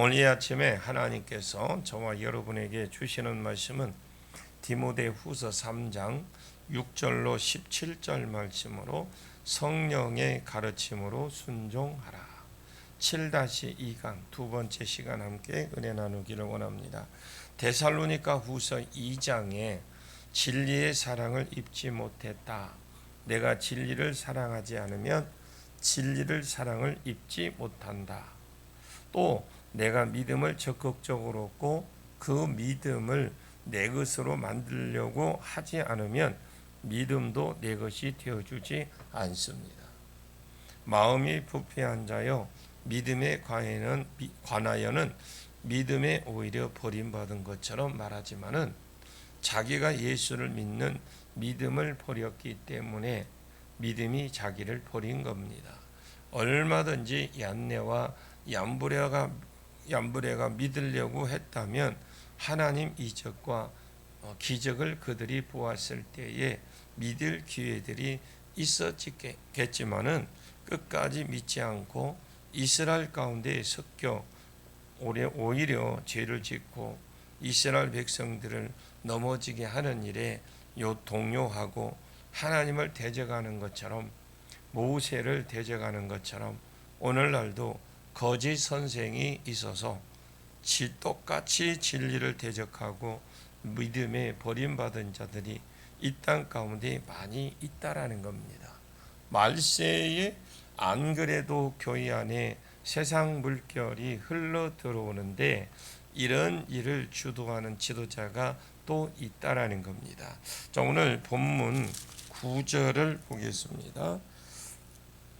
오늘 이 아침에 하나님께서 저와 여러분에게 주시는 말씀은 디모데 후서 3장 6절로 17절 말씀으로 성령의 가르침으로 순종하라. 7-2강 두 번째 시간 함께 은혜 나누기를 원합니다. 데살로니가 후서 2장에 진리의 사랑을 입지 못했다. 내가 진리를 사랑하지 않으면 진리를 사랑을 입지 못한다. 또 내가 믿음을 적극적으로 얻고 그 믿음을 내 것으로 만들려고 하지 않으면 믿음도 내 것이 되어주지 않습니다. 마음이 부패한 자여 믿음에 관하여는, 관하여는 믿음에 오히려 버림받은 것처럼 말하지만은 자기가 예수를 믿는 믿음을 버렸기 때문에 믿음이 자기를 버린 겁니다. 얼마든지 얀네와 얀브레가 얀브레가 믿으려고 했다면 하나님 이적과 어, 기적을 그들이 보았을 때에 믿을 기회들이 있었겠지만은 끝까지 믿지 않고 이스라엘 가운데 섞여 오히려 죄를 짓고 이스라엘 백성들을 넘어지게 하는 일에 요 동요하고 하나님을 대적하는 것처럼 모세를 대적하는 것처럼 오늘날도 거짓 선생이 있어서 똑같이 진리를 대적하고 믿음에 버림받은 자들이 이 땅 가운데 많이 있다라는 겁니다. 말세에 안 그래도 교회 안에 세상 물결이 흘러 들어오는데 이런 일을 주도하는 지도자가 또 있다라는 겁니다. 자, 오늘 본문 9절을 보겠습니다.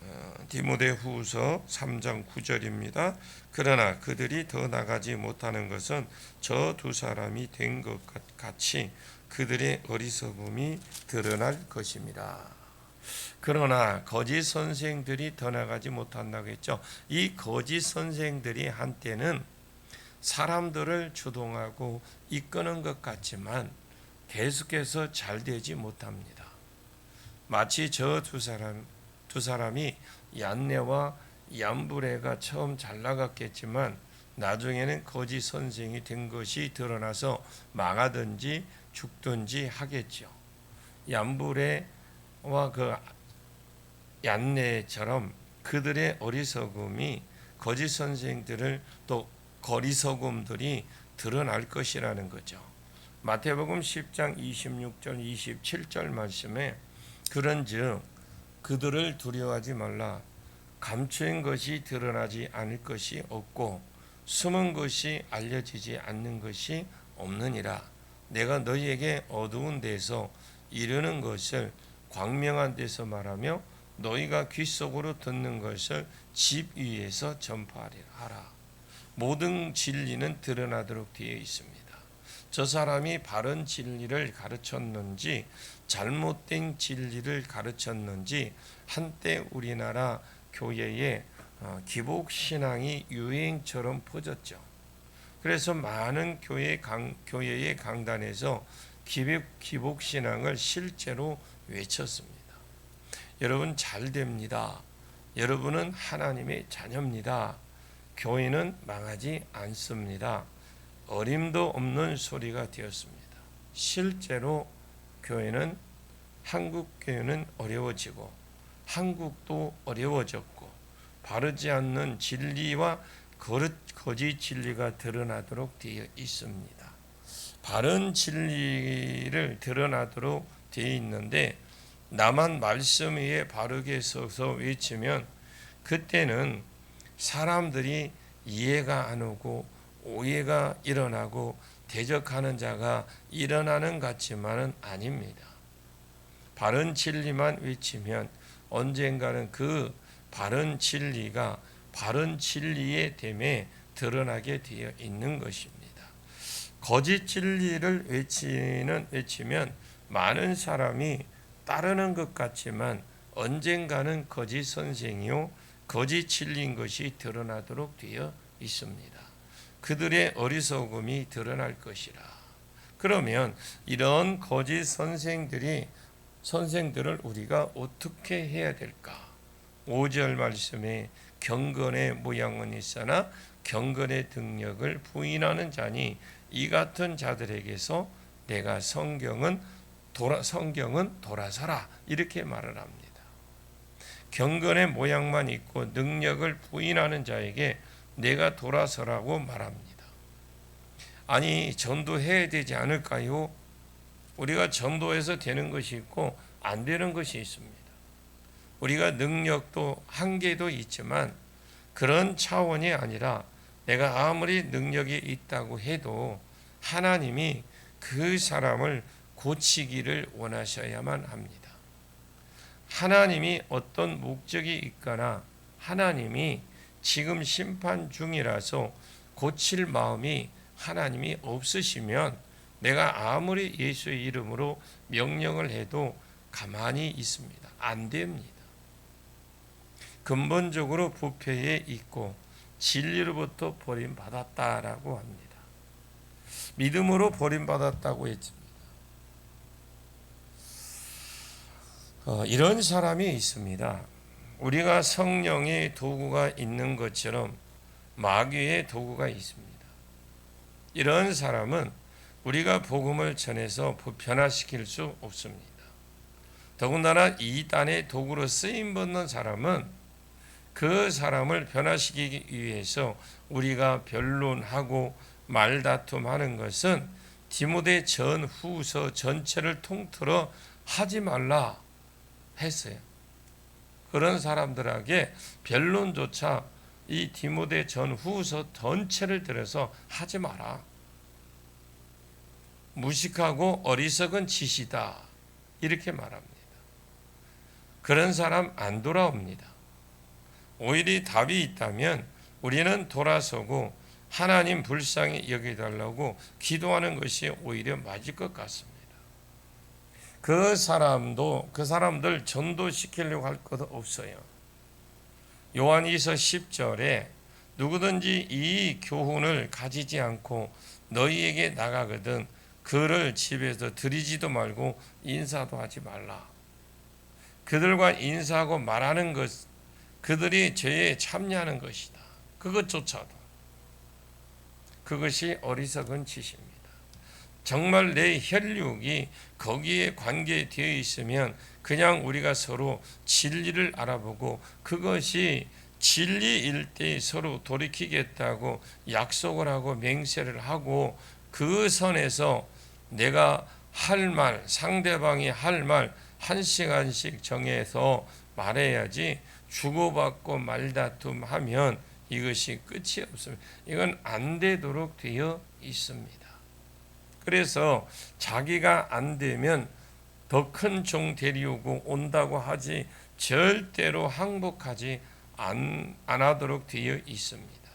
어, 디모데후서 3장 9절입니다. 그러나 그들이 더 나가지 못하는 것은 저 두 사람이 된 것 같이 그들의 어리석음이 드러날 것입니다. 그러나 거짓 선생들이 더 나가지 못한다고 했죠. 이 거짓 선생들이 한때는 사람들을 주동하고 이끄는 것 같지만 계속해서 잘 되지 못합니다. 마치 저 두 사람 두 사람이 얀네와 얀브레가 처음 잘 나갔겠지만 나중에는 거짓 선생이 된 것이 드러나서 망하든지 죽든지 하겠죠. 얀브레와 그 얀네처럼 그들의 어리석음이 거짓 선생들을 또 거리석음들이 드러날 것이라는 거죠. 마태복음 10장 26절 27절 말씀에 그런즉 그들을 두려워하지 말라. 감추인 것이 드러나지 않을 것이 없고 숨은 것이 알려지지 않는 것이 없느니라. 내가 너희에게 어두운 데서 이르는 것을 광명한 데서 말하며 너희가 귀 속으로 듣는 것을 집 위에서 전파하라. 모든 진리는 드러나도록 되어 있습니다. 저 사람이 바른 진리를 가르쳤는지 잘못된 진리를 가르쳤는지 한때 우리나라 교회에 어, 기복 신앙이 유행처럼 퍼졌죠. 그래서 많은 교회 강, 교회의 강단에서 기복, 기복 신앙을 실제로 외쳤습니다. 여러분 잘 됩니다. 여러분은 하나님의 자녀입니다. 교회는 망하지 않습니다. 어림도 없는 소리가 되었습니다. 실제로 교회는 한국 교회는 어려워지고 한국도 어려워졌고 바르지 않는 진리와 거짓 진리가 드러나도록 되어 있습니다. 바른 진리를 드러나도록 되어 있는데 나만 말씀 위에 바르게 서서 외치면 그때는 사람들이 이해가 안 오고 오해가 일어나고 대적하는 자가 일어나는 같지만은 아닙니다. 바른 진리만 외치면 언젠가는 그 바른 진리가 바른 진리의 됨에 드러나게 되어 있는 것입니다. 거짓 진리를 외치는 외치면 많은 사람이 따르는 것 같지만 언젠가는 거짓 선생이요 거짓 진리인 것이 드러나도록 되어 있습니다. 그들의 어리석음이 드러날 것이라. 그러면 이런 거짓 선생들이 선생들을 우리가 어떻게 해야 될까? 5절 말씀에 경건의 모양은 있으나 경건의 능력을 부인하는 자니 이 같은 자들에게서 내가 성경은 돌아 성경은 돌아서라 이렇게 말을 합니다. 경건의 모양만 있고 능력을 부인하는 자에게 내가 돌아서라고 말합니다. 아니 전도해야 되지 않을까요? 우리가 전도해서 되는 것이 있고 안 되는 것이 있습니다. 우리가 능력도 한계도 있지만 그런 차원이 아니라 내가 아무리 능력이 있다고 해도 하나님이 그 사람을 고치기를 원하셔야만 합니다. 하나님이 어떤 목적이 있거나 하나님이 지금 심판 중이라서 고칠 마음이 하나님이 없으시면 내가 아무리 예수의 이름으로 명령을 해도 가만히 있습니다. 안 됩니다. 근본적으로 부패에 있고 진리로부터 버림받았다라고 합니다. 믿음으로 버림받았다고 했습니다. 어, 이런 사람이 있습니다. 우리가 성령의 도구가 있는 것처럼 마귀의 도구가 있습니다. 이런 사람은 우리가 복음을 전해서 변화시킬 수 없습니다. 더군다나 이단의 도구로 쓰임 받는 사람은 그 사람을 변화시키기 위해서 우리가 변론하고 말다툼하는 것은 디모데 전후서 전체를 통틀어 하지 말라 했어요. 그런 사람들에게 변론조차 이 디모데 전후서 전체를 들어서 하지 마라. 무식하고 어리석은 짓이다. 이렇게 말합니다. 그런 사람 안 돌아옵니다. 오히려 답이 있다면 우리는 돌아서고 하나님 불쌍히 여기달라고 기도하는 것이 오히려 맞을 것 같습니다. 그 사람도 그 사람들 전도시키려고 할 것 없어요. 요한이서 10절에 누구든지 이 교훈을 가지지 않고 너희에게 나가거든 그를 집에서 들이지도 말고 인사도 하지 말라. 그들과 인사하고 말하는 것 그들이 죄에 참여하는 것이다. 그것조차도 그것이 어리석은 짓입니다. 정말 내 혈육이 거기에 관계되어 있으면 그냥 우리가 서로 진리를 알아보고 그것이 진리일 때 서로 돌이키겠다고 약속을 하고 맹세를 하고 그 선에서 내가 할 말, 상대방이 할 말 한 시간씩 정해서 말해야지 주고받고 말다툼하면 이것이 끝이 없습니다. 이건 안 되도록 되어 있습니다. 그래서 자기가 안 되면 더 큰 종 데리오고 온다고 하지 절대로 항복하지 안, 안 하도록 되어 있습니다.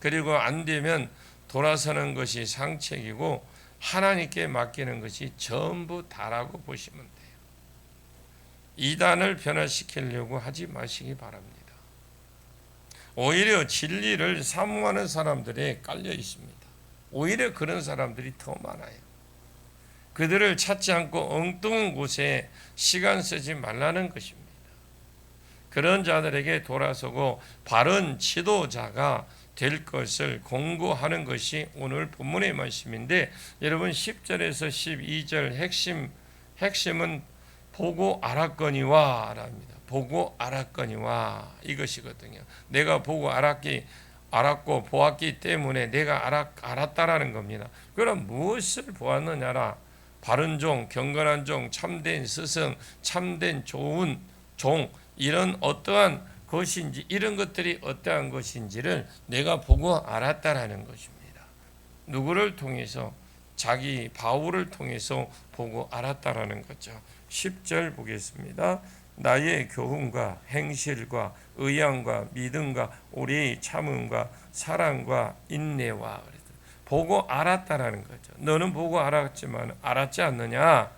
그리고 안 되면 돌아서는 것이 상책이고 하나님께 맡기는 것이 전부 다라고 보시면 돼요. 이단을 변화시키려고 하지 마시기 바랍니다. 오히려 진리를 사모하는 사람들에 깔려 있습니다. 오히려 그런 사람들이 더 많아요. 그들을 찾지 않고 엉뚱한 곳에 시간 쓰지 말라는 것입니다. 그런 자들에게 돌아서고 바른 지도자가 될 것을 공고하는 것이 오늘 본문의 말씀인데 여러분 10절에서 12절 핵심 핵심은 보고 알았거니와 랍니다. 보고 알았거니와 이것이거든요. 내가 보고 알았기 알았고 보았기 때문에 내가 알았, 알았 다라는 겁니다. 그럼 무엇을 보았느냐라 바른 종, 경건한 종, 참된 스승, 참된 좋은 종 이런 어떠한 것인지 이런 것들이 어떠한 것인지를 내가 보고 알았다라는 것입니다. 누구를 통해서 자기 바울을 통해서 보고 알았다라는 거죠. 10절 보겠습니다. 나의 교훈과 행실과 의향과 믿음과 오래 참음과 사랑과 인내와 보고 알았다라는 거죠. 너는 보고 알았지만 알았지 않느냐?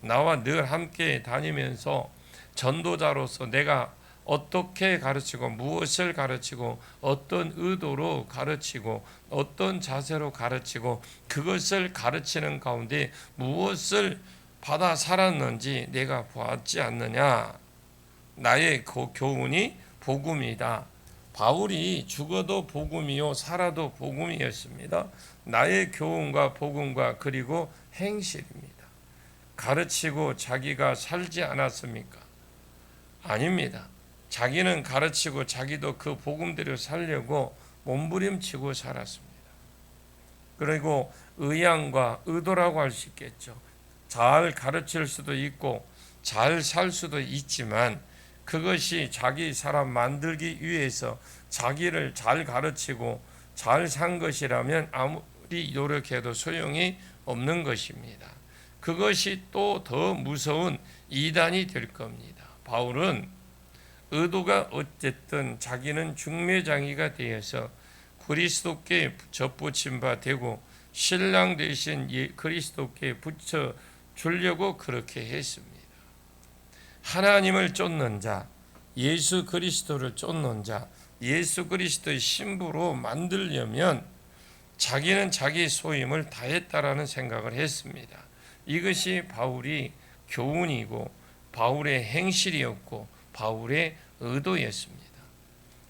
나와 늘 함께 다니면서 전도자로서 내가 어떻게 가르치고 무엇을 가르치고 어떤 의도로 가르치고 어떤 자세로 가르치고 그것을 가르치는 가운데 무엇을 받아 살았는지 내가 보았지 않느냐 나의 그 교훈이 복음이다 바울이 죽어도 복음이요 살아도 복음이었습니다. 나의 교훈과 복음과 그리고 행실입니다. 가르치고 자기가 살지 않았습니까? 아닙니다. 자기는 가르치고 자기도 그 복음대로 살려고 몸부림치고 살았습니다. 그리고 의향과 의도라고 할 수 있겠죠. 잘 가르칠 수도 있고 잘 살 수도 있지만 그것이 자기 사람 만들기 위해서 자기를 잘 가르치고 잘 산 것이라면 아무리 노력해도 소용이 없는 것입니다. 그것이 또 더 무서운 이단이 될 겁니다. 바울은 의도가 어쨌든 자기는 중매장이가 되어서 그리스도께 접붙임 바 되고 신랑 대신 예- 그리스도께 붙여 주려고 그렇게 했습니다. 하나님을 쫓는 자, 예수 그리스도를 쫓는 자, 예수 그리스도의 신부로 만들려면 자기는 자기 소임을 다했다라는 생각을 했습니다. 이것이 바울이 교훈이고 바울의 행실이었고 바울의 의도였습니다.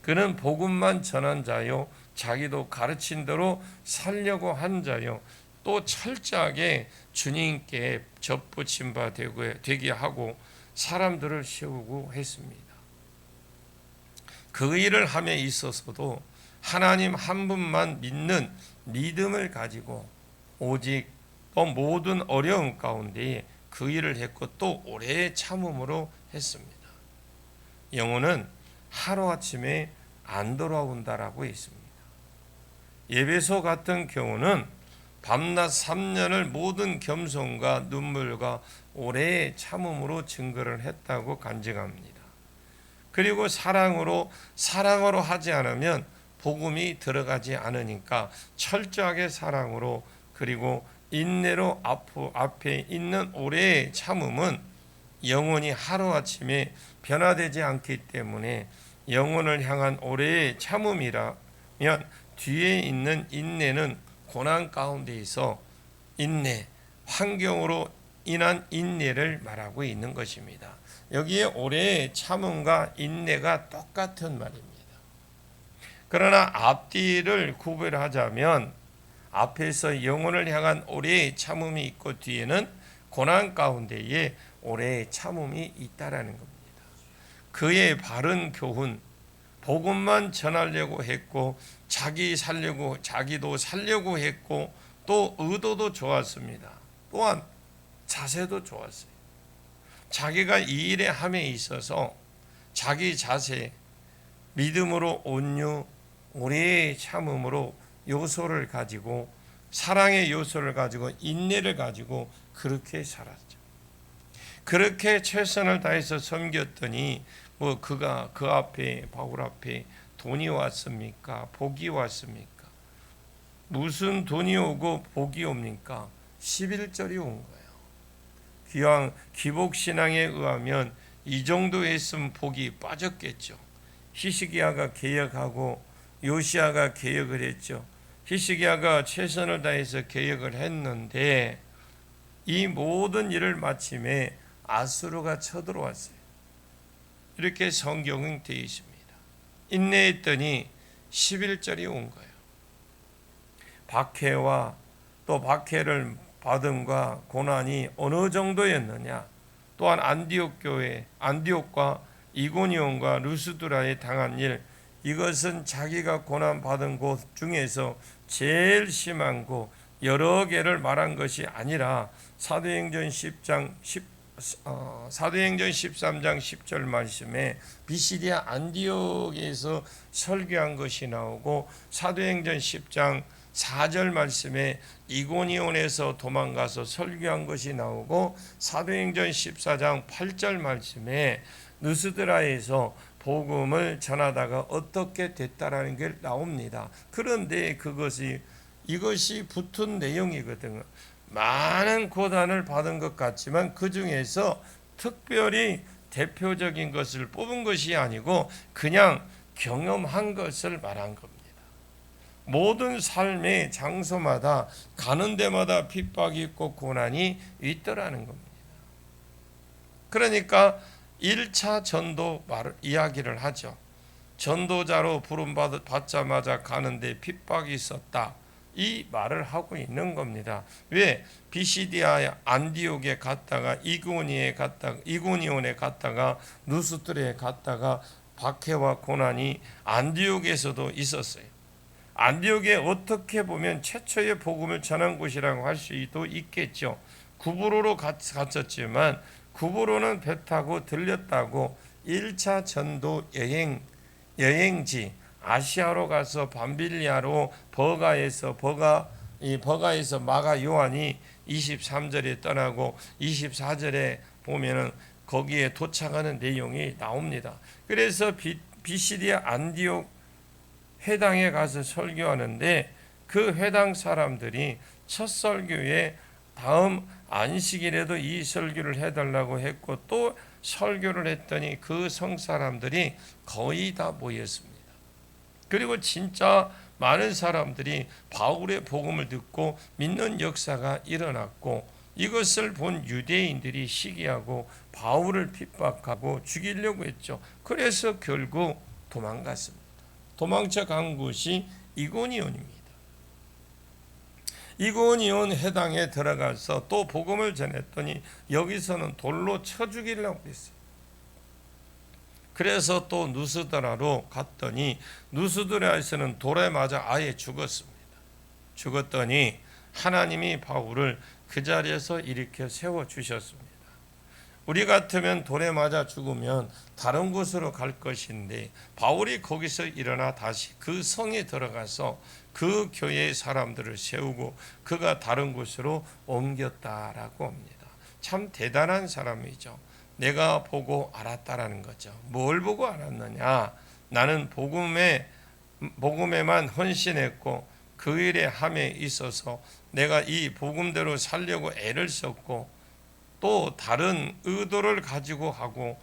그는 복음만 전한 자요, 자기도 가르친 대로 살려고 한 자요, 또 철저하게 주님께 접붙임 바 되게 하고 사람들을 세우고 했습니다. 그 일을 함에 있어서도 하나님 한 분만 믿는 믿음을 가지고 오직 또 모든 어려움 가운데 그 일을 했고 또 오래 참음으로 했습니다. 영혼은 하루아침에 안 돌아온다라고 했습니다. 예배소 같은 경우는 밤낮 3년을 모든 겸손과 눈물과 오래의 참음으로 증거를 했다고 간증합니다. 그리고 사랑으로 사랑으로 하지 않으면 복음이 들어가지 않으니까 철저하게 사랑으로 그리고 인내로 앞- 앞에 있는 오래의 참음은 영혼이 하루아침에 변화되지 않기 때문에 영혼을 향한 오래의 참음이라면 뒤에 있는 인내는 고난 가운데에서 인내, 환경으로 인한 인내를 말하고 있는 것입니다. 여기에 오래의 참음과 인내가 똑같은 말입니다. 그러나 앞뒤를 구별하자면 앞에서 영혼을 향한 오래의 참음이 있고 뒤에는 고난 가운데에 오래의 참음이 있다라는 겁니다. 그의 바른 교훈, 복음만 전하려고 했고 자기 살려고 자기도 살려고 했고 또 의도도 좋았습니다. 또한 자세도 좋았어요. 자기가 이 일에 함에 있어서 자기 자세, 믿음으로 온유, 오래의 참음으로 요소를 가지고 사랑의 요소를 가지고 인내를 가지고 그렇게 살았죠. 그렇게 최선을 다해서 섬겼더니 뭐 그가 그 앞에 바울 앞에 돈이 왔습니까? 복이 왔습니까? 무슨 돈이 오고 복이 옵니까? 11절이 온 거예요. 기왕 기복 신앙에 의하면 이 정도 했으면 복이 빠졌겠죠. 히스기야가 개혁하고 요시아가 개혁을 했죠. 히스기야가 최선을 다해서 개혁을 했는데 이 모든 일을 마침에 아수르가 쳐들어왔어요. 이렇게 성경은 되어 있습니다. 인내했더니 11절이 온 거예요. 박해와 또 박해를 받음과 고난이 어느 정도였느냐? 또한 안디옥 교회, 안디옥과 이고니온과 루스드라에 당한 일 이것은 자기가 고난 받은 곳 중에서 제일 심한 곳 여러 개를 말한 것이 아니라 사도행전 10장 10 어, 사도행전 13장 10절 말씀에 비시디아 안디옥에서 설교한 것이 나오고 사도행전 10장 4절 말씀에 이고니온에서 도망가서 설교한 것이 나오고 사도행전 14장 8절 말씀에 느스드라에서 복음을 전하다가 어떻게 됐다라는 게 나옵니다. 그런데 그것이 이것이 붙은 내용이거든요. 많은 고단을 받은 것 같지만 그 중에서 특별히 대표적인 것을 뽑은 것이 아니고 그냥 경험한 것을 말한 겁니다. 모든 삶의 장소마다 가는 데마다 핍박이 있고 고난이 있더라는 겁니다. 그러니까 1차 전도 말, 이야기를 하죠. 전도자로 부름 받- 받자마자 가는데 핍박이 있었다. 이 말을 하고 있는 겁니다. 왜 비시디아 안디옥에 갔다가 이고니에 갔다가 이고니온에 갔다가 누스트레에 갔다가 박해와 고난이 안디옥에서도 있었어요. 안디옥에 어떻게 보면 최초의 복음을 전한 곳이라고 할 수도 있겠죠. 구브로로 갔- 갔었지만 구브로는 배 타고 들렸다고 1차 전도 여행 여행지 아시아로 가서 밤빌리아로 버가에서 버가 이 버가에서 마가 요한이 23절에 떠나고 24절에 보면은 거기에 도착하는 내용이 나옵니다. 그래서 비, 비시디아 안디옥 회당에 가서 설교하는데 그 회당 사람들이 첫 설교에 다음 안식일에도 이 설교를 해달라고 했고 또 설교를 했더니 그 성 사람들이 거의 다 모였습니다. 그리고 진짜 많은 사람들이 바울의 복음을 듣고 믿는 역사가 일어났고 이것을 본 유대인들이 시기하고 바울을 핍박하고 죽이려고 했죠. 그래서 결국 도망갔습니다. 도망쳐 간 곳이 이고니온입니다. 이고니온 해당에 들어가서 또 복음을 전했더니 여기서는 돌로 쳐 죽이려고 했어요. 그래서 또 누스드라로 갔더니 누스드라에서는 돌에 맞아 아예 죽었습니다. 죽었더니 하나님이 바울을 그 자리에서 일으켜 세워 주셨습니다. 우리 같으면 돌에 맞아 죽으면 다른 곳으로 갈 것인데 바울이 거기서 일어나 다시 그 성에 들어가서 그 교회의 사람들을 세우고 그가 다른 곳으로 옮겼다라고 합니다. 참 대단한 사람이죠. 내가 보고 알았다라는 거죠. 뭘 보고 알았느냐? 나는 복음에 복음에만 헌신했고 그 일에 함에 있어서 내가 이 복음대로 살려고 애를 썼고 또 다른 의도를 가지고 하고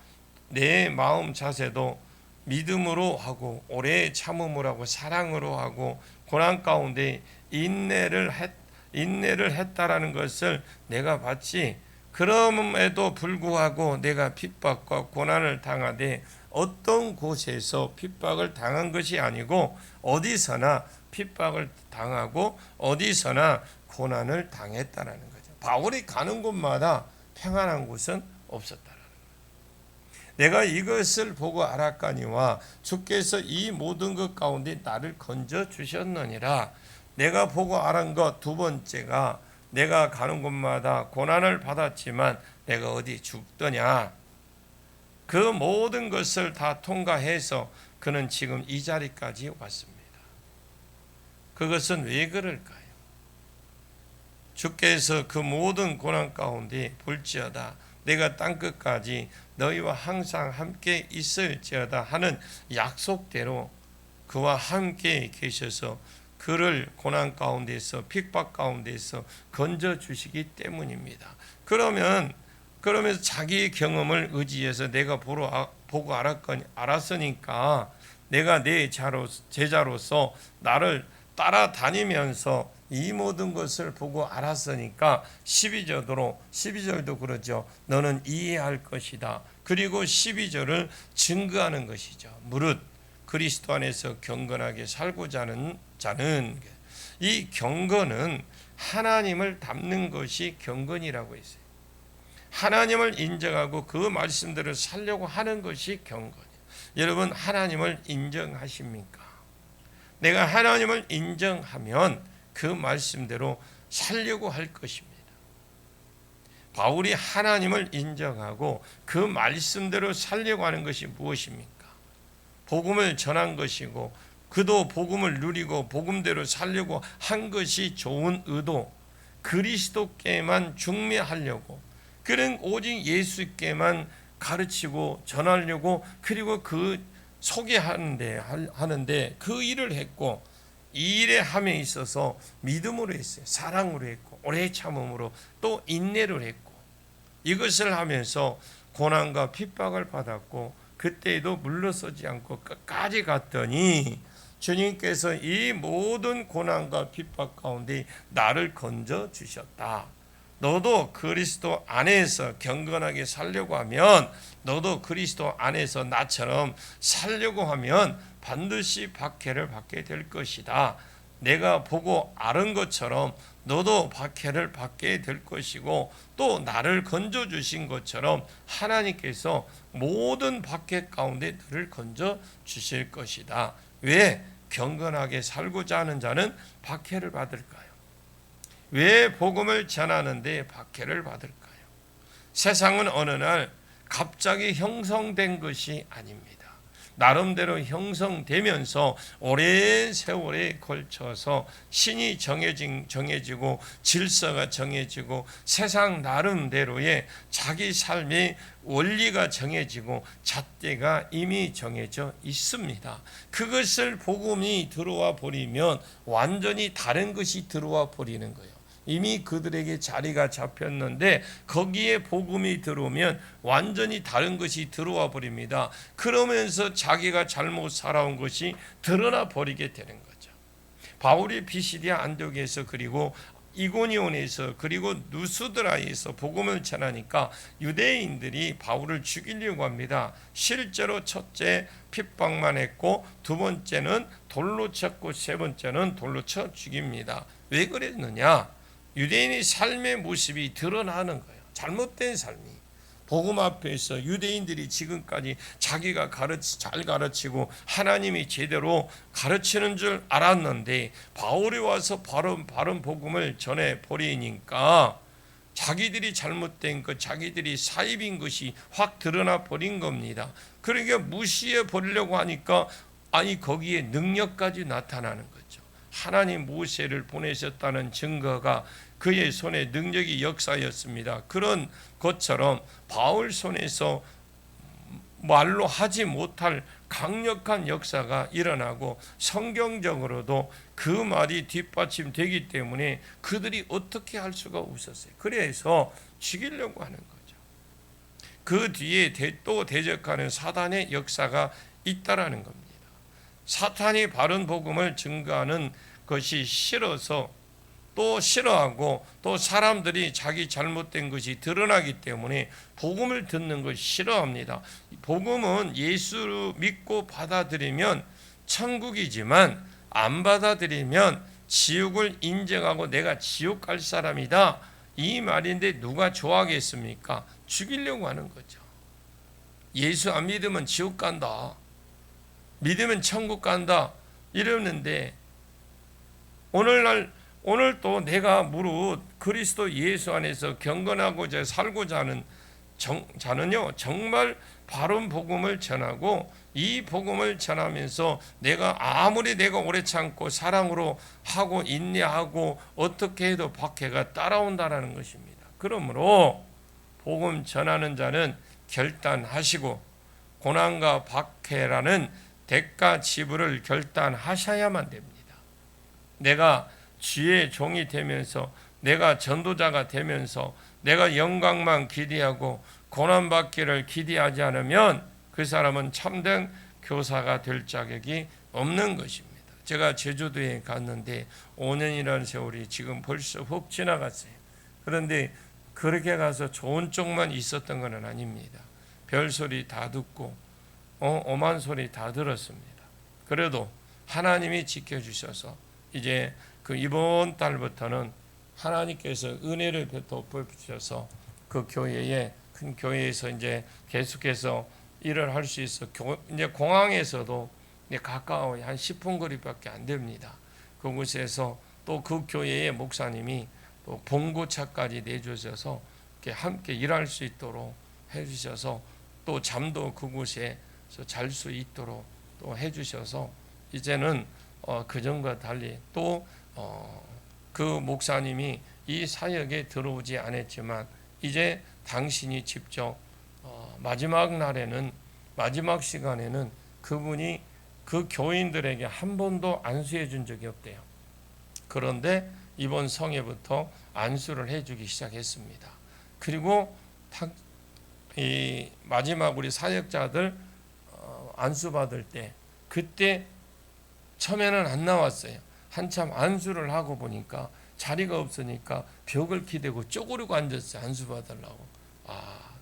내 마음 자세도 믿음으로 하고 오래 참음을 하고 사랑으로 하고 고난 가운데 인내를 했 인내를 했다라는 것을 내가 봤지. 그럼에도 불구하고 내가 핍박과 고난을 당하되 어떤 곳에서 핍박을 당한 것이 아니고 어디서나 핍박을 당하고 어디서나 고난을 당했다라는 거죠. 바울이 가는 곳마다 평안한 곳은 없었다라는 거예요. 내가 이것을 보고 알았거니와 주께서 이 모든 것 가운데 나를 건져 주셨느니라. 내가 보고 알은 것 두 번째가 내가 가는 곳마다 고난을 받았지만 내가 어디 죽더냐. 그 모든 것을 다 통과해서 그는 지금 이 자리까지 왔습니다. 그것은 왜 그럴까요? 주께서 그 모든 고난 가운데 볼지어다 내가 땅 끝까지 너희와 항상 함께 있을지어다 하는 약속대로 그와 함께 계셔서 그를 고난 가운데서 핍박 가운데서 건져 주시기 때문입니다. 그러면 그러면서 자기의 경험을 의지해서 내가 보러 아- 보고 알았거니 알았으니까 내가 내 자로 제자로서 나를 따라다니면서 이 모든 것을 보고 알았으니까 12절도 12절도 그러죠. 너는 이해할 것이다. 그리고 12절을 증거하는 것이죠. 무릇 그리스도 안에서 경건하게 살고자 하는 자는 이 경건은 하나님을 닮는 것이 경건이라고 했어요. 하나님을 인정하고 그 말씀대로 살려고 하는 것이 경건이에요. 여러분 하나님을 인정하십니까? 내가 하나님을 인정하면 그 말씀대로 살려고 할 것입니다. 바울이 하나님을 인정하고 그 말씀대로 살려고 하는 것이 무엇입니까? 복음을 전한 것이고 그도 복음을 누리고 복음대로 살려고 한 것이 좋은 의도 그리스도께만 중매하려고 그는 오직 예수께만 가르치고 전하려고 그리고 그 소개하는데 하는데 그 일을 했고 이 일에 함에 있어서 믿음으로 했어요. 사랑으로 했고 오래 참음으로 또 인내를 했고 이것을 하면서 고난과 핍박을 받았고 그때에도 물러서지 않고 끝까지 갔더니 주님께서 이 모든 고난과 핍박 가운데 나를 건져 주셨다. 너도 그리스도 안에서 경건하게 살려고 하면 너도 그리스도 안에서 나처럼 살려고 하면 반드시 박해를 받게 될 것이다. 내가 보고 아는 것처럼 너도 박해를 받게 될 것이고 또 나를 건져 주신 것처럼 하나님께서 모든 박해 가운데 너를 건져 주실 것이다. 왜 경건하게 살고자 하는 자는 박해를 받을까요? 왜 복음을 전하는데 박해를 받을까요? 세상은 어느 날 갑자기 형성된 것이 아닙니다. 나름대로 형성되면서 오랜 세월에 걸쳐서 신이 정해진, 정해지고 질서가 정해지고 세상 나름대로의 자기 삶의 원리가 정해지고 잣대가 이미 정해져 있습니다. 그것을 복음이 들어와 버리면 완전히 다른 것이 들어와 버리는 거예요. 이미 그들에게 자리가 잡혔는데 거기에 복음이 들어오면 완전히 다른 것이 들어와 버립니다. 그러면서 자기가 잘못 살아온 것이 드러나 버리게 되는 거죠. 바울이 비시디아 안독에서 그리고 이고니온에서 그리고 누스드라에서 복음을 전하니까 유대인들이 바울을 죽이려고 합니다. 실제로 첫째 핍박만 했고 두 번째는 돌로 쳤고 세 번째는 돌로 쳐 죽입니다. 왜 그랬느냐? 유대인의 삶의 모습이 드러나는 거예요. 잘못된 삶이. 복음 앞에서 유대인들이 지금까지 자기가 가르치 잘 가르치고 하나님이 제대로 가르치는 줄 알았는데 바울이 와서 바른 바른 복음을 전해 버리니까 자기들이 잘못된 것, 자기들이 사입인 것이 확 드러나 버린 겁니다. 그러니까 무시해 버리려고 하니까 아니 거기에 능력까지 나타나는 거죠. 하나님 모세를 보내셨다는 증거가 그의 손에 능력이 역사였습니다. 그런 것처럼 바울 손에서 말로 하지 못할 강력한 역사가 일어나고 성경적으로도 그 말이 뒷받침되기 때문에 그들이 어떻게 할 수가 없었어요. 그래서 죽이려고 하는 거죠. 그 뒤에 또 대적하는 사단의 역사가 있다라는 겁니다. 사탄이 바른 복음을 증거하는 것이 싫어서 또 싫어하고 또 사람들이 자기 잘못된 것이 드러나기 때문에 복음을 듣는 걸 싫어합니다. 복음은 예수를 믿고 받아들이면 천국이지만 안 받아들이면 지옥을 인정하고 내가 지옥 갈 사람이다. 이 말인데 누가 좋아하겠습니까? 죽이려고 하는 거죠. 예수 안 믿으면 지옥 간다. 믿으면 천국 간다. 이러는데 오늘날 오늘 또 내가 무릇 그리스도 예수 안에서 경건하고자 살고자 하는 정, 자는요 정말 바른 복음을 전하고 이 복음을 전하면서 내가 아무리 내가 오래 참고 사랑으로 하고 인내하고 어떻게 해도 박해가 따라온다라는 것입니다. 그러므로 복음 전하는 자는 결단하시고 고난과 박해라는 대가 지불을 결단하셔야만 됩니다. 내가 주의 종이 되면서 내가 전도자가 되면서 내가 영광만 기대하고 고난 받기를 기대하지 않으면 그 사람은 참된 교사가 될 자격이 없는 것입니다. 제가 제주도에 갔는데 5년이라는 세월이 지금 벌써 훅 지나갔어요. 그런데 그렇게 가서 좋은 쪽만 있었던 것은 아닙니다. 별소리 다 듣고 어, 오만 소리 다 들었습니다. 그래도 하나님이 지켜주셔서 이제 그 이번 달부터는 하나님께서 은혜를 베풀어 주셔서 그 교회에 큰 교회에서 이제 계속해서 일을 할 수 있어. 이제 공항에서도 가까워 한 10분 거리밖에 안 됩니다. 그곳에서 또 그 교회의 목사님이 또 봉고차까지 내주셔서 함께 일할 수 있도록 해주셔서 또 잠도 그곳에서 잘 수 있도록 또 해주셔서 이제는 어, 그전과 달리 또 어, 그 목사님이 이 사역에 들어오지 않았지만 이제 당신이 직접 어, 마지막 날에는 마지막 시간에는 그분이 그 교인들에게 한 번도 안수해 준 적이 없대요. 그런데 이번 성회부터 안수를 해주기 시작했습니다. 그리고 이 마지막 우리 사역자들 어, 안수 받을 때 그때 처음에는 안 나왔어요. 한참 안수를 하고 보니까 자리가 없으니까 벽을 기대고 쪼그리고 앉았어요. 안수 받으려고. 아,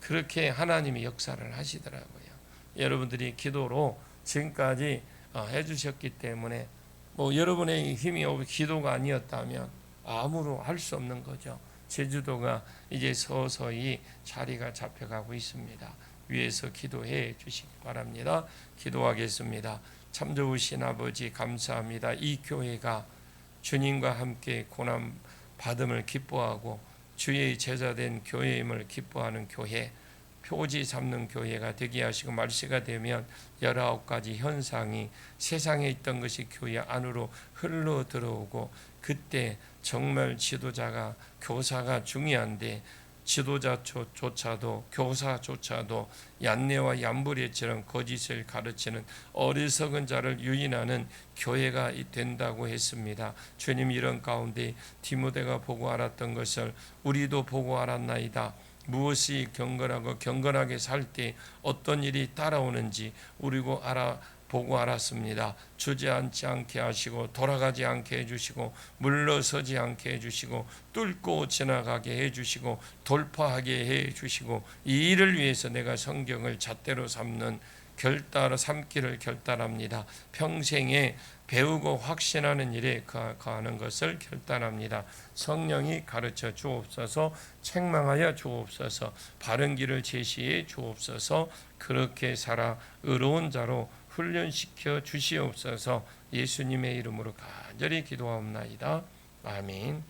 그렇게 하나님이 역사를 하시더라고요. 여러분들이 기도로 지금까지 어, 해주셨기 때문에 뭐 여러분의 힘이 없 기도가 아니었다면 아무로 할 수 없는 거죠. 제주도가 이제 서서히 자리가 잡혀가고 있습니다. 위에서 기도해 주시기 바랍니다. 기도하겠습니다. 참 좋으신 아버지 감사합니다. 이 교회가 주님과 함께 고난 받음을 기뻐하고 주의 제자된 교회임을 기뻐하는 교회 표지 잡는 교회가 되게 하시고 말세가 되면 열아홉 가지 현상이 세상에 있던 것이 교회 안으로 흘러 들어오고 그때 정말 지도자가 교사가 중요한데 지도자조차도 교사조차도 얀네와 얀브레처럼 거짓을 가르치는 어리석은 자를 유인하는 교회가 된다고 했습니다. 주님 이런 가운데 디모데가 보고 알았던 것을 우리도 보고 알았나이다. 무엇이 경건하고 경건하게 살 때 어떤 일이 따라오는지 우리고 알아 보고 알았습니다. 주저앉지 않게 하시고 돌아가지 않게 해주시고 물러서지 않게 해주시고 뚫고 지나가게 해주시고 돌파하게 해주시고 이 일을 위해서 내가 성경을 잣대로 삼는 결단 삼기를 결단합니다. 평생에 배우고 확신하는 일에 가- 가는 것을 결단합니다. 성령이 가르쳐 주옵소서, 책망하여 주옵소서, 바른 길을 제시해 주옵소서. 그렇게 살아 의로운 자로 훈련시켜 주시옵소서. 예수님의 이름으로 간절히 기도하옵나이다. 아멘.